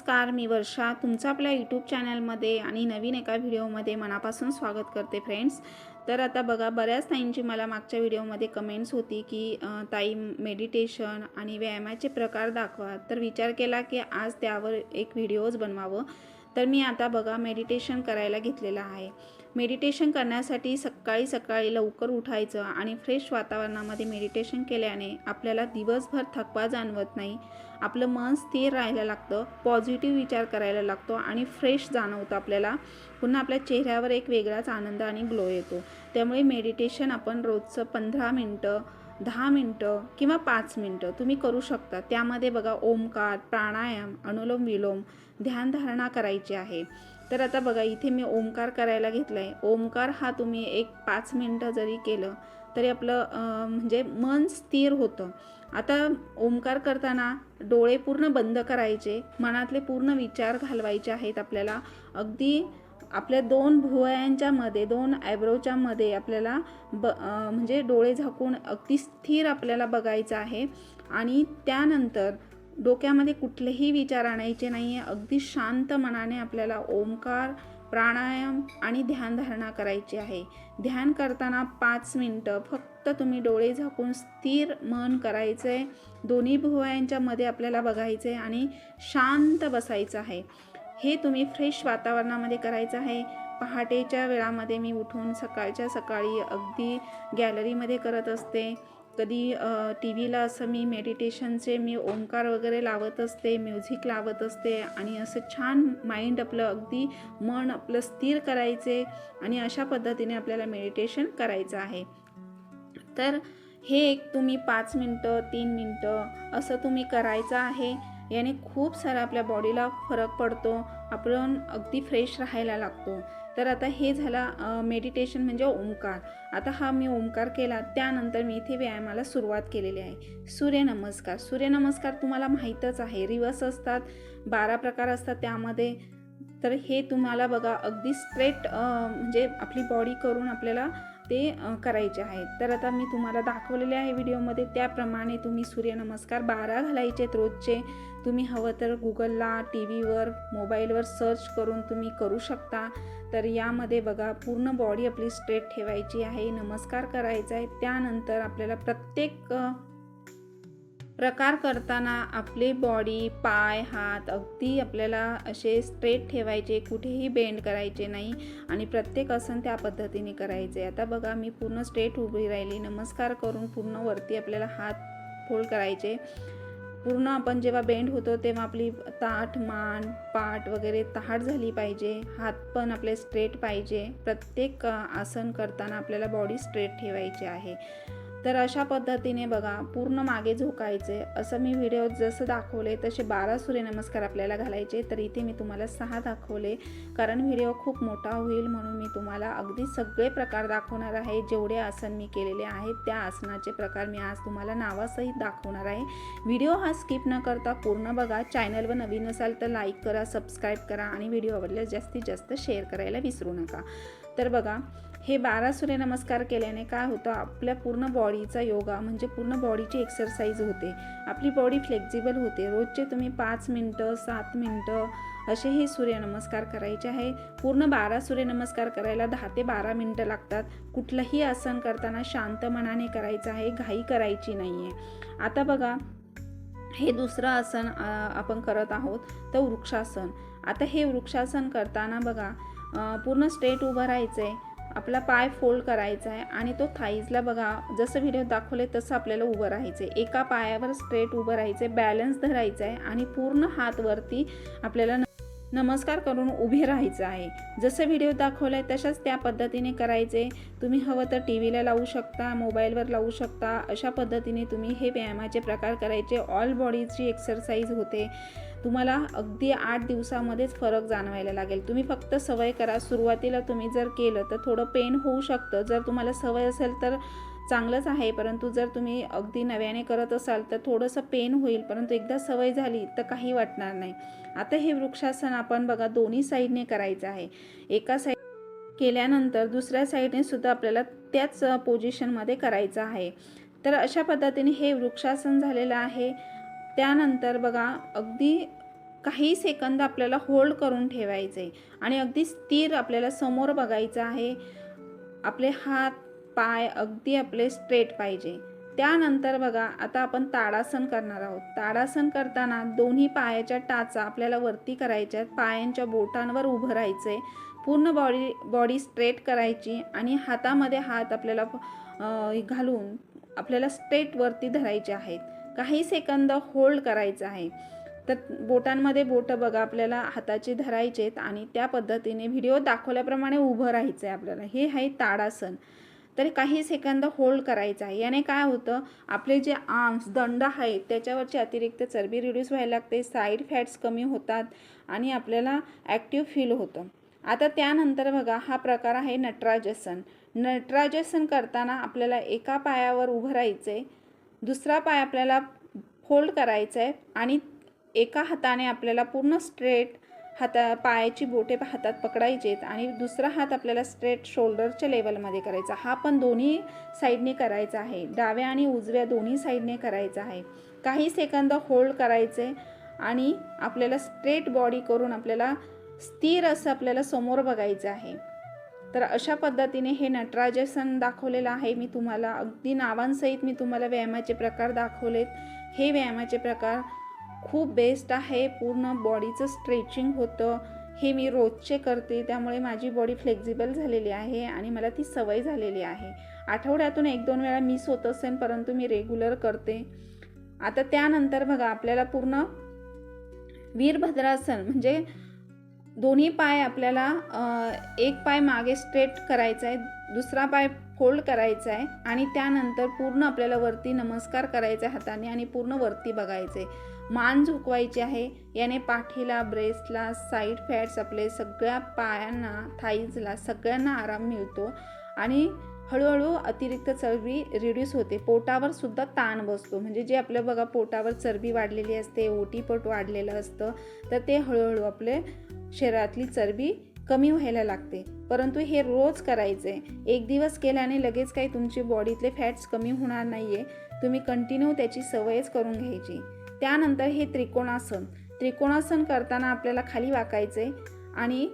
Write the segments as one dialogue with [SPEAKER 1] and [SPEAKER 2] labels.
[SPEAKER 1] नमस्कार मी वर्षा. तुमचं आपल्या यूट्यूब चॅनलमध्ये आणि नवीन एका व्हिडिओमध्ये मनापासून स्वागत करते फ्रेंड्स तर आता बघा बऱ्याच ताईंची मला मागच्या व्हिडिओमध्ये कमेंट्स होती की ताई मेडिटेशन आणि व्यायामाचे प्रकार दाखवा. तर विचार केला की आज त्यावर एक व्हिडिओज बनवावं. तर मी आता बघा मेडिटेशन करायला घेतलेलं आहे. मेडिटेशन करण्यासाठी सकाळी सकाळी लवकर उठायचं आणि फ्रेश वातावरणामध्ये मेडिटेशन केल्याने आपल्याला दिवसभर थकवा जाणवत नाही. आपलं मन स्थिर राहायला लागतं पॉझिटिव्ह विचार करायला लागतो आणि फ्रेश जाणवतं आपल्याला. पुन्हा आपल्या चेहऱ्यावर एक वेगळाच आनंद आणि ग्लो येतो. त्यामुळे मेडिटेशन आपण रोजचं पंधरा मिनटं दहा मिनटं किंवा पाच मिनटं तुम्ही करू शकता. त्यामध्ये बघा ओमकार प्राणायाम अनुलोम विलोम ध्यानधारणा करायची आहे. तर आता बघा इथे मी ओमकार करायला घेतला आहे ओमकार हा तुम्ही एक पाच मिनटं जरी केलं तरी आपलं म्हणजे मन स्थिर होतं. आता ओमकार करताना डोळे पूर्ण बंद करायचे मनातले पूर्ण विचार घालवायचे आहेत आपल्याला. अगदी आपल्या दोन भुवयांच्या मध्ये दोन आयब्रोच्या मध्ये आपल्याला ब म्हणजे डोळे झाकून अगदी स्थिर आपल्याला बघायचं आहे. आणि त्यानंतर डोक्यामध्ये कुठलेही विचार आणायचे नाही आहे अगदी शांत मनाने आपल्याला ओंकार प्राणायाम आणि ध्यानधारणा करायची आहे. ध्यान करताना पाच मिनटं फक्त फक्त तुम्ही डोळे झाकून स्थिर मन करायचं. आहे दोन्ही भुवयांच्या मध्ये आपल्याला बघायचं आहे आणि शांत बसायचं आहे. हे तुम्ही फ्रेश वातावरणामध्ये करायचं आहे. पहाटेच्या वेळामध्ये मी उठून सकाळच्या सकाळी अगदी गॅलरीमध्ये करत असते. कधी टी व्हीला असं मी मेडिटेशनचे मी ओंकार वगैरे लावत असते म्युझिक लावत असते आणि असं छान माइंड आपलं अगदी मन आपलं स्थिर करायचे आणि अशा पद्धतीने आपल्याला मेडिटेशन करायचं आहे. तर हे एक तुम्ही पाच मिनटं तीन मिनटं असं तुम्ही करायचं आहे याने खूप सारा आपल्या बॉडीला फरक पडतो आपण अगदी फ्रेश राहायला लागतो. तर आता हे झाला मेडिटेशन म्हणजे ओंकार. आता हा मी ओंकार केला त्यानंतर मी इथे व्यायामाला सुरुवात केलेली आहे. सूर्यनमस्कार. सूर्यनमस्कार तुम्हाला माहीतच आहे रिवर्स असतात बारा प्रकार असतात त्यामध्ये. तर हे तुम्हाला बघा अगदी स्ट्रेट म्हणजे आपली बॉडी करून आपल्याला ते करायचे आहेत. तर आता मी तुम्हाला दाखवलेले आहे व्हिडिओमध्ये त्याप्रमाणे तुम्ही सूर्यनमस्कार बारा घालायचे रोजचे. तुम्ही हवं तर गुगलला टी व्हीवर मोबाईलवर सर्च करून तुम्ही करू शकता. तर यामध्ये बघा पूर्ण बॉडी आपली स्ट्रेट ठेवायची आहे नमस्कार करायचा आहे. त्यानंतर आपल्याला प्रत्येक प्रकार करताना आपली बॉडी पाय हात अगदी आपल्याला असे स्ट्रेट ठेवायचे कुठेही बेंड करायचे नाही आणि प्रत्येक आसन त्या पद्धतीने करायचे. आता बघा मी पूर्ण स्ट्रेट उभी राहिली. नमस्कार करून पूर्ण वरती आपल्याला हात फोल्ड करायचे. पूर्ण आपण जेव्हा बेंड होतो तेव्हा आपली ताठ मान पाठ वगैरे ताठ झाली पाहिजे. हात पण आपले स्ट्रेट पाहिजे. प्रत्येक आसन करताना आपल्याला बॉडी स्ट्रेट ठेवायची आहे. तर अशा पद्धतीने बघा पूर्ण मागे झोकायचे. असं मी व्हिडिओ जसं दाखवले तसे बारा सूर्यनमस्कार आपल्याला घालायचे. तर इथे मी तुम्हाला सहा दाखवले. कारण व्हिडिओ खूप मोठा होईल म्हणून मी तुम्हाला अगदी सगळे प्रकार दाखवणार आहे. जेवढे आसन मी केलेले आहेत त्या आसनाचे प्रकार मी आज तुम्हाला नावासहित दाखवणार आहे. व्हिडिओ हा स्किप न करता पूर्ण बघा. चॅनलवर नवीन असाल तर लाईक करा सबस्क्राईब करा आणि व्हिडिओ आवडल्यास जास्तीत जास्त शेअर करायला विसरू नका. तर बघा हे बारा सूर्यनमस्कार केल्याने काय होतं? आपल्या पूर्ण बॉडीचा योगा म्हणजे पूर्ण बॉडीची एक्सरसाइज होते. आपली बॉडी फ्लेक्झिबल होते. रोजचे तुम्ही पाच मिनटं सात मिनटं असे हे सूर्यनमस्कार करायचे आहे. पूर्ण बारा सूर्यनमस्कार करायला दहा ते बारा मिनटं लागतात. कुठलंही आसन करताना शांत मनाने करायचं आहे. घाई करायची नाही आहे आता बघा हे दुसरं आसन आपण करत आहोत तर वृक्षासन. आता हे वृक्षासन करताना बघा पूर्ण स्ट्रेट उभं राहायचं आहे आपला पाय फोल्ड करायचा आहे आणि तो थाईजला बघा जसं व्हिडिओ दाखवले तसं आपल्याला उभं राहायचं आहे एका पायावर स्ट्रेट उभं राहायचं आहे बॅलन्स धरायचा आहे आणि पूर्ण हात वरती आपल्याला नमस्कार करून उभे राहायचं आहे. जसं व्हिडिओ दाखवला आहे तशाच त्या पद्धतीने करायचे. तुम्ही हवं तर टी व्हीला लावू शकता मोबाईलवर लावू शकता. अशा पद्धतीने तुम्ही हे व्यायामाचे प्रकार करायचे. ऑल बॉडीची एक्सरसाइज होते. तुम्हाला अगदी आठ दिवसामध्येच फरक जाणवायला लागेल. तुम्ही फक्त सवय करा. सुरुवातीला तुम्ही जर केलं तर थोडं पेन होऊ शकतं. जर तुम्हाला सवय असेल तर चांगलंच आहे परंतु जर तुम्ही अगदी नव्याने करत असाल तर थोडंसं पेन होईल परंतु एकदा सवय झाली तर काही वाटणार नाही. आता हे वृक्षासन आपण बघा दोन्ही साईडने करायचं आहे. एका साईड केल्यानंतर दुसऱ्या साईडने सुद्धा आपल्याला त्याच पोझिशनमध्ये करायचं आहे. तर अशा पद्धतीने हे वृक्षासन झालेलं आहे. त्यानंतर बघा अगदी काही सेकंद आपल्याला होल्ड करून ठेवायचे आणि अगदी स्थिर आपल्याला समोर बघायचं आहे. आपले हात पाय अगदी आपले स्ट्रेट पाहिजे. त्यानंतर बघा आता आपण ताडासन करणार आहोत. ताडासन करताना दोन्ही पायाच्या टाचा आपल्याला वरती करायच्या आहेत पायांच्या बोटांवर उभं राहायचं आहे पूर्ण बॉडी बॉडी स्ट्रेट करायची आणि हातामध्ये हात आपल्याला घालून आपल्याला स्ट्रेट वरती धरायचे आहेत. काही सेकंद होल्ड करायचं आहे. तर बोटांमध्ये बोटं बघा आपल्याला हाताचे धरायचे आहेत आणि त्या पद्धतीने व्हिडिओ दाखवल्याप्रमाणे उभं राहायचं आहे आपल्याला. हे आहे ताडासन. तर काही सेकंद होल्ड करायचं आहे. याने काय होतं आपले जे आर्म्स दंड आहेत त्याच्यावरची अतिरिक्त चरबी रिड्यूस व्हायला लागते साईड फॅट्स कमी होतात आणि आपल्याला ॲक्टिव्ह फील होतं. आता त्यानंतर बघा हा प्रकार आहे नटराजसन नटराजसन करताना आपल्याला एका पायावर उभं राहायचं आहे दुसरा पाय आपल्याला फोल्ड करायचा आहे आणि एका हाताने आपल्याला पूर्ण स्ट्रेट हाता पायाची बोटे हातात पकडायचे आहेत आणि दुसरा हात आपल्याला स्ट्रेट शोल्डरच्या लेवलमध्ये करायचा. हा पण दोन्ही साईडने करायचा आहे. डाव्या आणि उजव्या दोन्ही साईडने करायचा आहे. काही सेकंद होल्ड करायचे आणि आपल्याला स्ट्रेट बॉडी करून आपल्याला स्थिर असं आपल्याला समोर बघायचं आहे. तर अशा पद्धतीने हे नटराजसन दाखवलेलं आहे. मी तुम्हाला अगदी नावांसहित मी तुम्हाला व्यायामाचे प्रकार दाखवलेत. हे व्यायामाचे प्रकार खूप बेस्ट आहे. पूर्ण बॉडीचं स्ट्रेचिंग होतं. हे मी रोजचे करते. त्यामुळे माझी बॉडी फ्लेक्झिबल झालेली आहे आणि मला ती सवय झालेली आहे. आठवड्यातून एक दोन वेळा मिस होत असेल परंतु मी रेग्युलर करते. आता त्यानंतर बघा आपल्याला पूर्ण वीरभद्रासन म्हणजे दोन्ही पाय आपल्याला एक पाय मागे स्ट्रेट करायचा आहे दुसरा पाय फोल्ड करायचा आहे आणि त्यानंतर पूर्ण आपल्याला वरती नमस्कार करायचा आहे हाताने आणि पूर्ण वरती बघायचे मान झुकवायची आहे. याने पाठीला ब्रेस्टला साईड फॅट्स आपले सगळ्या पायांना थाईजला सगळ्यांना आराम मिळतो आणि हळूहळू अतिरिक्त चरबी रिड्यूस होते. पोटावर सुद्धा ताण बसतो. म्हणजे जे आपलं बघा पोटावर चरबी वाढलेली असते ओटीपट वाढलेलं असतं तर ते हळूहळू आपले शरीरातली चरबी कमी व्हायला लागते. परंतु हे रोज करायचे एक दिवस केल्याने लगेच काही तुमची बॉडीतले फॅट्स कमी होणार नाही आहे तुम्ही कंटिन्यू त्याची सवयच करून घ्यायची. त्यानंतर हे त्रिकोणासन. त्रिकोणासन करताना आपल्याला खाली वाकायचे आणि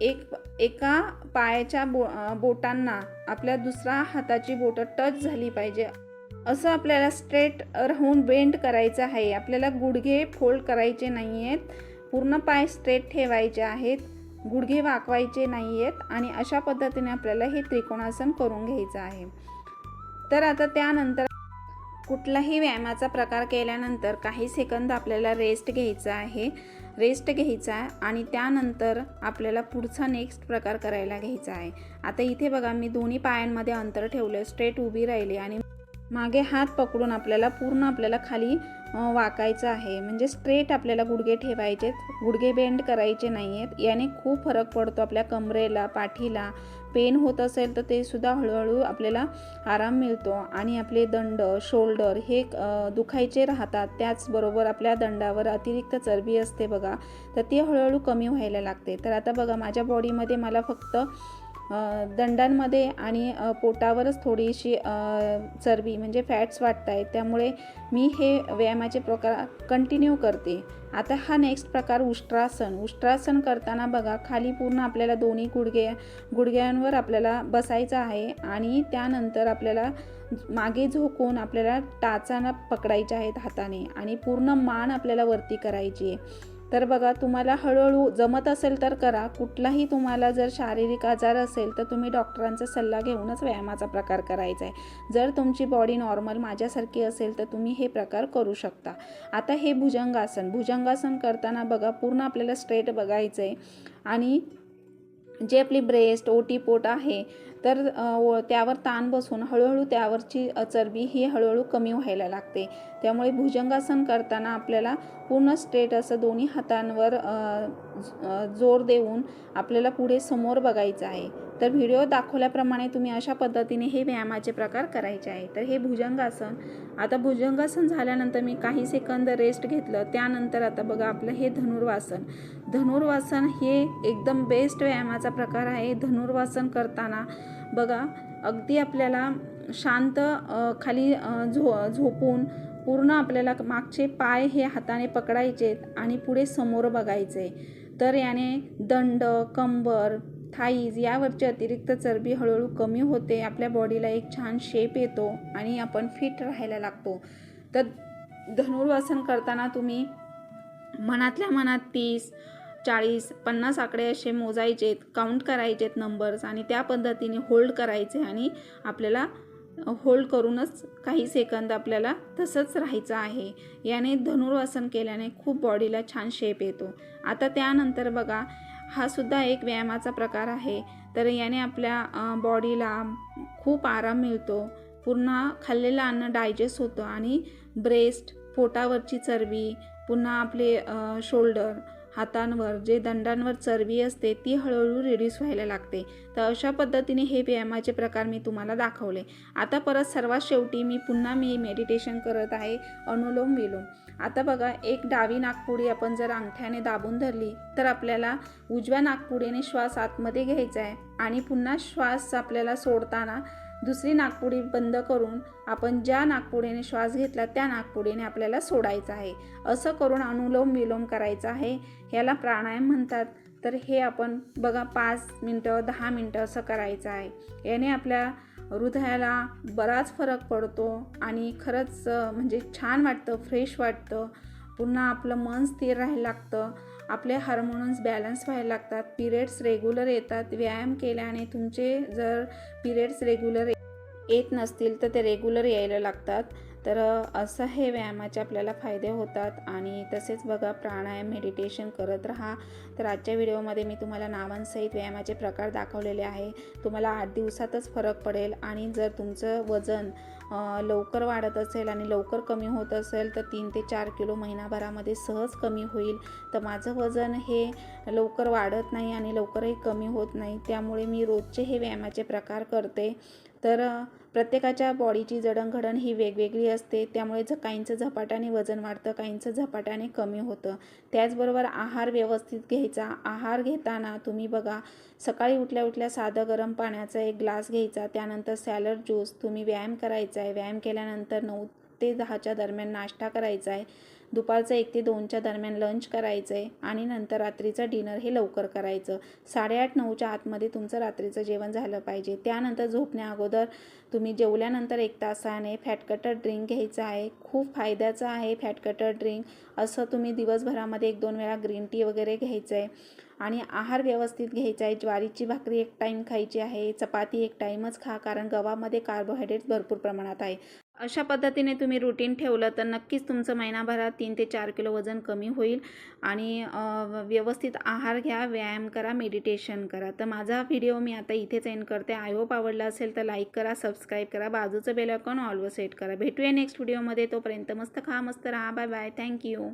[SPEAKER 1] एक एका पायाच्या बो बोटांना आपल्या दुसऱ्या हाताची बोटं टच झाली पाहिजे. असं आपल्याला स्ट्रेट राहून बेंड करायचं आहे. आपल्याला गुडघे फोल्ड करायचे नाही आहेत पूर्ण पाय स्ट्रेट ठेवायचे आहेत. गुडघे वाकवायचे नाही आहेत आणि अशा पद्धतीने आपल्याला हे त्रिकोणासन करून घ्यायचं आहे. तर आता त्यानंतर कुठलाही व्यायामाचा प्रकार केल्यानंतर काही सेकंद आपल्याला रेस्ट घ्यायचा आहे. रेस्ट घ्यायचा आहे आणि त्यानंतर आपल्याला पुढचा नेक्स्ट प्रकार करायला घ्यायचा आहे. आता इथे बघा मी दोन्ही पायांमध्ये अंतर ठेवलं स्ट्रेट उभी राहिली आणि मागे हात पकडून आपल्याला पूर्ण आपल्याला खाली वाकायचं आहे. म्हणजे स्ट्रेट आपल्याला गुडघे ठेवायचेत. गुडघे बेंड करायचे नाही आहेत याने खूप फरक पडतो आपल्या कमरेला पाठीला. पेन होत असेल तर ते सुद्धा हळूहळू आपल्याला आराम मिळतो. आणि आपले दंड शोल्डर हे दुखायचे राहतात. त्याचबरोबर आपल्या दंडावर अतिरिक्त चरबी असते बघा. तर ती हळूहळू कमी व्हायला लागते. तर आता बघा माझ्या बॉडीमध्ये मला फक्त दंडांमध्ये आणि पोटावरच थोडीशी चरबी म्हणजे फॅट्स वाटत आहेत त्यामुळे मी हे व्यायामाचे प्रकार कंटिन्यू करते. आता हा नेक्स्ट प्रकार उष्ट्रासन. उष्ट्रासन करताना बघा खाली पूर्ण आपल्याला दोन्ही गुडघे गुडघ्यांवर आपल्याला बसायचं आहे आणि त्यानंतर आपल्याला मागे झोकून आपल्याला टाचाना पकडायच्या आहेत हाताने आणि पूर्ण मान आपल्याला वरती करायची आहे. तर बघा तुम्हाला हळूहळू जमत असेल तर करा. कुठलाही तुम्हाला जर शारीरिक आजार असेल तर तुम्ही डॉक्टरांचा सल्ला घेऊनच व्यायामाचा प्रकार करायचा आहे जर तुमची बॉडी नॉर्मल माझ्यासारखी असेल तर तुम्ही हे प्रकार करू शकता. आता हे भुजंगासन. भुजंगासन करताना बघा पूर्ण आपल्याला स्ट्रेट बघायचं आहे आणि जे आपली ब्रेस्ट ओटीपोट आहे तर व- त्यावर ताण बसून हळूहळू त्यावरची चरबी ही हळूहळू कमी व्हायला लागते. त्यामुळे भुजंगासन करताना आपल्याला पूर्ण स्ट्रेट असं दोन्ही हातांवर जोर देऊन आपल्याला पुढे समोर बघायचं आहे. तर व्हिडिओ दाखवल्याप्रमाणे तुम्ही अशा पद्धतीने हे व्यायामाचे प्रकार करायचे आहे. तर हे भुजंगासन आता भुजंगासन झाल्यानंतर मी काही सेकंद रेस्ट घेतलं. त्यानंतर आता बघा आपलं हे धनुर्वासन. धनुर्वासन हे एकदम बेस्ट व्यायामाचा प्रकार आहे. धनुर्वासन करताना बघा अगदी आपल्याला शांत खाली झो झोपून पूर्ण आपल्याला मागचे पाय हे हाताने पकडायचेत आणि पुढे समोर बघायचे. तर याने दंड कंबर थाईज यावरची अतिरिक्त चरबी हळूहळू कमी होते आपल्या बॉडीला एक छान शेप येतो आणि आपण फिट राहायला लागतो. तर धनुर्वासन करताना तुम्ही मनातल्या मनात तीस चाळीस पन्नास आकडे असे मोजायचेत काउंट करायचेत नंबर्स आणि त्या पद्धतीने होल्ड करायचे आणि आपल्याला होल्ड करूनच काही सेकंद आपल्याला तसंच राहायचं आहे. याने धनुर्वासन केल्याने खूप बॉडीला छान शेप येतो. आता त्यानंतर बघा हा सुद्धा एक व्यायामाचा प्रकार आहे. तर याने आपल्या बॉडीला खूप आराम मिळतो. पुन्हा खाल्लेलं अन्न डायजेस्ट होतं आणि ब्रेस्ट पोटावरची चरबी पुन्हा आपले शोल्डर हातांवर जे दंडांवर चरबी असते ती हळूहळू रिड्यूस व्हायला लागते. तर अशा पद्धतीने हे व्यायामाचे प्रकार मी तुम्हाला दाखवले. आता परत सर्वात शेवटी मी पुन्हा मी मेडिटेशन करत आहे अनुलोम विलोम. आता बघा एक डावी नागपुडी आपण जर अंगठ्याने दाबून धरली तर आपल्याला उजव्या नागपुडीने श्वास आतमध्ये घ्यायचा आहे. आणि पुन्हा श्वास आपल्याला सोडताना दुसरी नागपुडी बंद करून आपण ज्या नागपुडीने श्वास घेतला त्या नागपुडीने आपल्याला सोडायचा आहे. असं करून अनुलोम विलोम करायचं आहे. ह्याला प्राणायाम म्हणतात. तर हे आपण बघा पाच मिनटं दहा मिनटं असं करायचं आहे. याने आपल्या हृदयाला बराच फरक पडतो आणि खरंच म्हणजे छान वाटतं फ्रेश वाटतं. पुन्हा आपलं मन स्थिर राहायला लागतं. आपले हार्मोन्स बॅलन्स व्हायला लागतात. पिरियड्स रेग्युलर येतात. व्यायाम केल्याने तुमचे जर पिरियड्स रेग्युलर येत नसतील तर ते रेग्युलर यायला लागतात. तर असं हे व्यायामाचे आपल्याला फायदे होतात. आणि तसेच बघा प्राणायाम मेडिटेशन करत राहा. तर आजच्या व्हिडिओमध्ये मी तुम्हाला नावांसहित व्यायामाचे प्रकार दाखवलेले आहे. तुम्हाला आठ दिवसातच फरक पडेल. आणि जर तुमचं वजन लवकर वाढत असेल आणि लवकर कमी होत असेल तर तीन ते चार किलो महिनाभरामध्ये सहज कमी होईल. तर माझं वजन हे लवकर वाढत नाही आणि लवकरही कमी होत नाही. त्यामुळे मी रोजचे हे व्यायामाचे प्रकार करते. तर प्रत्येकाच्या बॉडीची जडणघडण ही वेगवेगळी असते. त्यामुळे ज काहींचं झपाट्याने वजन वाढतं काहींचं झपाट्याने कमी होतं. त्याचबरोबर आहार व्यवस्थित घ्यायचा. आहार घेताना तुम्ही बघा सकाळी उठल्या उठल्या साधं गरम पाण्याचा एक ग्लास घ्यायचा. त्यानंतर सॅलड ज्यूस तुम्ही व्यायाम करायचा आहे. व्यायाम केल्यानंतर नऊ ते दहाच्या दरम्यान नाश्ता करायचा आहे. दुपारचं एक ते दोनच्या दरम्यान लंच करायचं आहे आणि नंतर रात्रीचं डिनर हे लवकर करायचं. साडेआठ नऊच्या आतमध्ये तुमचं रात्रीचं जेवण झालं पाहिजे. त्यानंतर झोपण्या अगोदर तुम्ही जेवल्यानंतर एक तासाने फॅटकटर ड्रिंक घ्यायचं आहे. खूप फायद्याचं आहे फॅटकटर ड्रिंक असं तुम्ही दिवसभरामध्ये एक दोन वेळा ग्रीन टी वगैरे घ्यायचं आहे. आणि आहार व्यवस्थित घ्यायचा आहे. ज्वारीची भाकरी एक टाईम खायची आहे. चपाती एक टाईमच खा कारण गव्हामध्ये कार्बोहायड्रेट्स भरपूर प्रमाणात आहे. अशा पद्धतीने तुम्ही रुटीन ठेवलं तर नक्कीच तुमचं महिनाभरात तीन ते चार किलो वजन कमी होईल. आणि व्यवस्थित आहार घ्या व्यायाम करा मेडिटेशन करा. तर माझा व्हिडिओ मी आता इथेच एंड करते. आय होप आवडला असेल तर लाईक करा सबस्क्राईब करा. बाजूचं बेल आयकॉन ऑलवर सेट करा. भेटूया नेक्स्ट व्हिडिओमध्ये तोपर्यंत मस्त खा मस्त राहा. Bye bye thank you